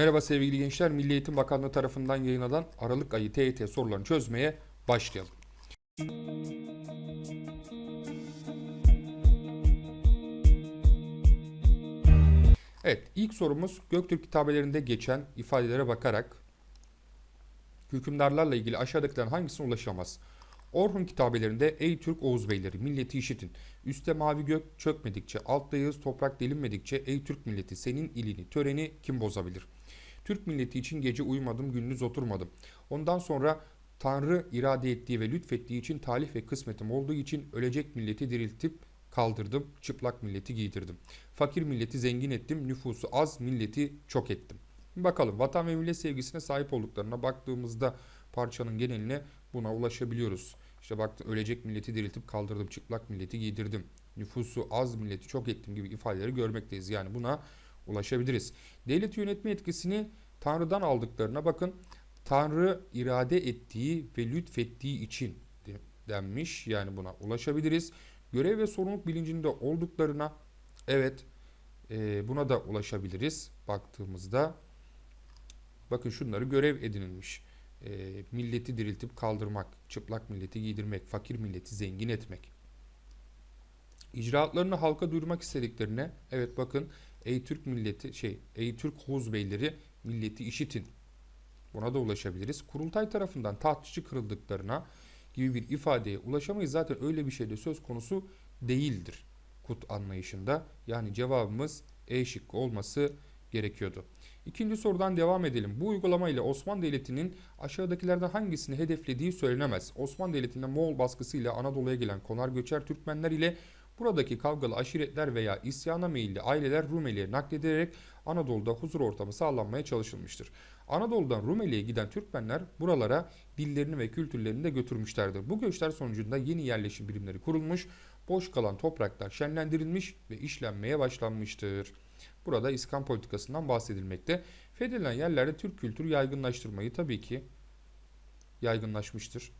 Merhaba sevgili gençler. Milli Eğitim Bakanlığı tarafından yayınlanan Aralık ayı TYT sorularını çözmeye başlayalım. Evet, ilk sorumuz Göktürk kitabelerinde geçen ifadelere bakarak hükümdarlarla ilgili aşağıdakilerin hangisine ulaşamaz? Orhun kitabelerinde Ey Türk Oğuz Beyleri milleti işitin. Üste mavi gök çökmedikçe, altta yağız toprak delinmedikçe Ey Türk milleti senin ilini, töreni kim bozabilir? Türk milleti için gece uyumadım, gündüz oturmadım. Ondan sonra Tanrı irade ettiği ve lütfettiği için talih ve kısmetim olduğu için ölecek milleti diriltip kaldırdım, çıplak milleti giydirdim. Fakir milleti zengin ettim, nüfusu az milleti çok ettim. Bakalım vatan ve millet sevgisine sahip olduklarına baktığımızda parçanın geneline buna ulaşabiliyoruz. İşte baktı ölecek milleti diriltip kaldırdım, çıplak milleti giydirdim. Nüfusu az milleti çok ettim gibi ifadeleri görmekteyiz. Yani buna ulaşabiliriz. Devleti yönetme etkisini Tanrı'dan aldıklarına bakın. Tanrı irade ettiği ve lütfettiği için de- denmiş. Yani buna ulaşabiliriz. Görev ve sorumluluk bilincinde olduklarına evet e, buna da ulaşabiliriz baktığımızda. Bakın şunları görev edinilmiş. E, milleti diriltip kaldırmak, çıplak milleti giydirmek, fakir milleti zengin etmek. İcraatlarını halka duyurmak istediklerine evet bakın ey Türk milleti şey ey Türk Oğuz beyleri milleti işitin. Buna da ulaşabiliriz. Kurultay tarafından tahtçı kırıldıklarına gibi bir ifadeye ulaşamayız. Zaten öyle bir şey de söz konusu değildir kut anlayışında. Yani cevabımız E şıkkı olması gerekiyordu. İkinci sorudan devam edelim. Bu uygulama ile Osmanlı Devleti'nin aşağıdakilerden hangisini hedeflediği söylenemez. Osmanlı Devleti'nde Moğol baskısıyla Anadolu'ya gelen konar göçer Türkmenler ile buradaki kavgalı aşiretler veya isyana meyilli aileler Rumeli'ye nakledilerek Anadolu'da huzur ortamı sağlanmaya çalışılmıştır. Anadolu'dan Rumeli'ye giden Türkmenler buralara dillerini ve kültürlerini de götürmüşlerdir. Bu göçler sonucunda yeni yerleşim birimleri kurulmuş, boş kalan topraklar şenlendirilmiş ve işlenmeye başlanmıştır. Burada İskan politikasından bahsedilmekte. Fethedilen yerlerde Türk kültürü yaygınlaştırmayı tabii ki yaygınlaşmıştır.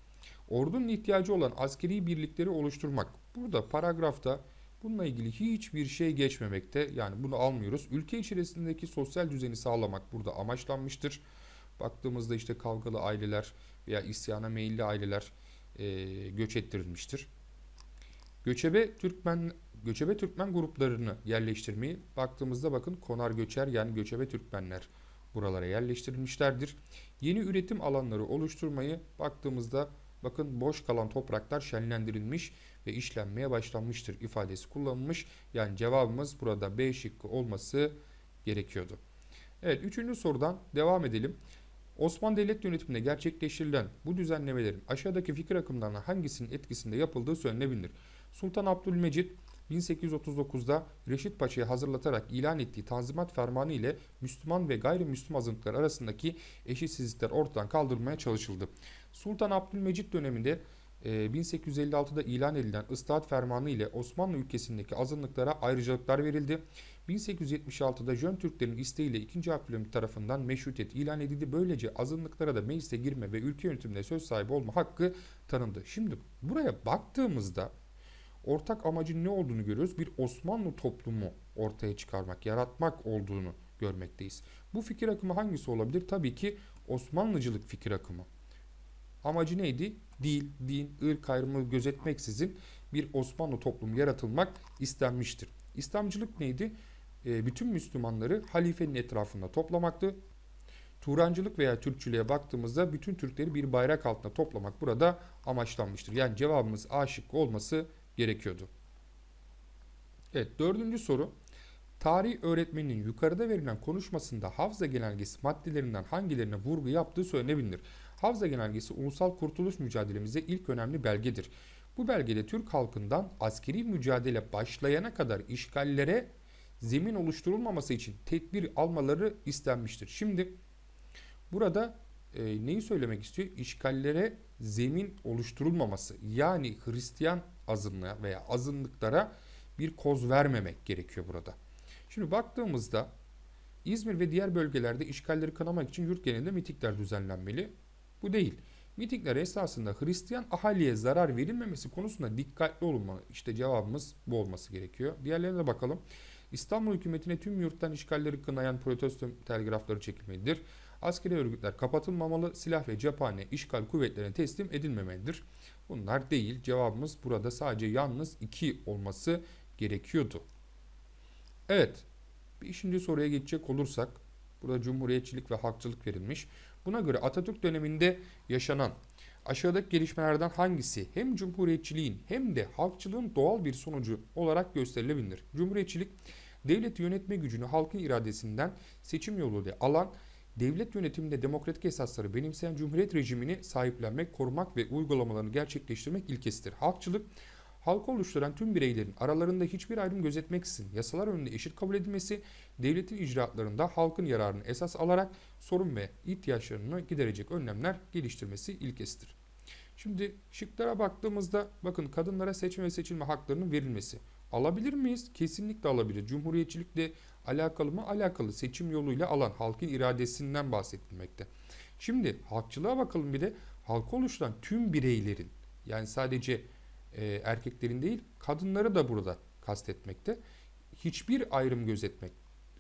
Ordunun ihtiyacı olan askeri birlikleri oluşturmak. Burada paragrafta bununla ilgili hiçbir şey geçmemekte. Yani bunu almıyoruz. Ülke içerisindeki sosyal düzeni sağlamak burada amaçlanmıştır. Baktığımızda işte kavgalı aileler veya isyana meyilli aileler e, göç ettirilmiştir. Göçebe Türkmen göçebe Türkmen gruplarını yerleştirmeyi baktığımızda bakın konar göçer yani göçebe Türkmenler buralara yerleştirilmişlerdir. Yeni üretim alanları oluşturmayı baktığımızda bakın boş kalan topraklar şenlendirilmiş ve işlenmeye başlanmıştır ifadesi kullanılmış. Yani cevabımız burada B şıkkı olması gerekiyordu. Evet üçüncü sorudan devam edelim. Osmanlı Devlet yönetiminde gerçekleştirilen bu düzenlemelerin aşağıdaki fikir akımlarına hangisinin etkisinde yapıldığı söylenebilir. Sultan Abdülmecit 1839'da Reşit Paşa'yı hazırlatarak ilan ettiği Tanzimat Fermanı ile Müslüman ve gayrimüslim azınlıklar arasındaki eşitsizlikler ortadan kaldırılmaya çalışıldı. Sultan Abdülmecit döneminde 1856'da ilan edilen Islahat Fermanı ile Osmanlı ülkesindeki azınlıklara ayrıcalıklar verildi. 1876'da Jön Türklerin isteğiyle 2. Abdülhamit tarafından meşrutiyet ilan edildi. Böylece azınlıklara da meclise girme ve ülke yönetiminde söz sahibi olma hakkı tanındı. Şimdi buraya baktığımızda ortak amacın ne olduğunu görüyoruz. Bir Osmanlı toplumu ortaya çıkarmak, yaratmak olduğunu görmekteyiz. Bu fikir akımı hangisi olabilir? Tabii ki Osmanlıcılık fikir akımı. Amacı neydi? Dil, din, ırk ayrımı gözetmeksizin bir Osmanlı toplumu yaratılmak istenmiştir. İslamcılık neydi? E, bütün Müslümanları halifenin etrafında toplamaktı. Turancılık veya Türkçülüğe baktığımızda bütün Türkleri bir bayrak altında toplamak burada amaçlanmıştır. Yani cevabımız A şıkkı olması gerekiyordu. Evet dördüncü soru. Tarih öğretmeninin yukarıda verilen konuşmasında Havza Genelgesi maddelerinden hangilerine vurgu yaptığı söylenebilir. Havza Genelgesi ulusal kurtuluş mücadelemizde ilk önemli belgedir. Bu belgede Türk halkından askeri mücadele başlayana kadar işgallere zemin oluşturulmaması için tedbir almaları istenmiştir. Şimdi burada e, neyi söylemek istiyor? İşgallere zemin oluşturulmaması yani Hristiyan azınlığa veya azınlıklara bir koz vermemek gerekiyor burada. Şimdi baktığımızda İzmir ve diğer bölgelerde işgalleri kınamak için yurt genelinde mitikler düzenlenmeli. Bu değil. Mitikler esasında Hristiyan ahaliye zarar verilmemesi konusunda dikkatli olunmalı. İşte cevabımız bu olması gerekiyor. Diğerlerine de bakalım. İstanbul hükümetine tüm yurttan işgalleri kınayan protesto telgrafları çekilmelidir. Askeri örgütler kapatılmamalı, silah ve cephane işgal kuvvetlerine teslim edilmemelidir. Bunlar değil. Cevabımız burada sadece yalnız 2 olması gerekiyordu. Evet. Beşinci soruya geçecek olursak burada cumhuriyetçilik ve halkçılık verilmiş. Buna göre Atatürk döneminde yaşanan aşağıdaki gelişmelerden hangisi hem cumhuriyetçiliğin hem de halkçılığın doğal bir sonucu olarak gösterilebilir? Cumhuriyetçilik devleti yönetme gücünü halkın iradesinden seçim yoluyla alan devlet yönetiminde demokratik esasları benimseyen cumhuriyet rejimini sahiplenmek, korumak ve uygulamalarını gerçekleştirmek ilkesidir. Halkçılık halkı oluşturan tüm bireylerin aralarında hiçbir ayrım gözetmeksizin yasalar önünde eşit kabul edilmesi, devletin icraatlarında halkın yararını esas alarak sorun ve ihtiyaçlarını giderecek önlemler geliştirmesi ilkesidir. Şimdi şıklara baktığımızda bakın kadınlara seçme ve seçilme haklarının verilmesi. Alabilir miyiz? Kesinlikle alabilir. Cumhuriyetçilikle alakalı mı? Alakalı. Seçim yoluyla alan halkın iradesinden bahsedilmekte. Şimdi halkçılığa bakalım bir de. Halkı oluşturan tüm bireylerin yani sadece e, erkeklerin değil kadınları da burada kastetmekte. Hiçbir ayrım gözetmek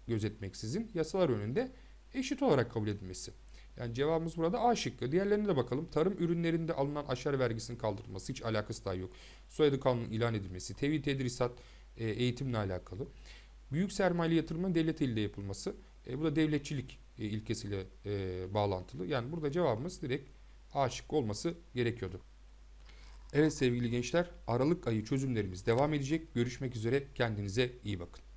gözetmeksizin yasalar önünde eşit olarak kabul edilmesi. Yani cevabımız burada A şıkkı. Diğerlerine de bakalım. Tarım ürünlerinde alınan aşarı vergisinin kaldırılması hiç alakası daha yok. Soyadı kanunun ilan edilmesi, tevhid tedrisat e, eğitimle alakalı. Büyük sermayeli yatırımın devlet eliyle yapılması. E, bu da devletçilik e, ilkesiyle e, bağlantılı. Yani burada cevabımız direkt A şıkkı olması gerekiyordu. Evet sevgili gençler, Aralık ayı çözümlerimiz devam edecek. Görüşmek üzere. Kendinize iyi bakın.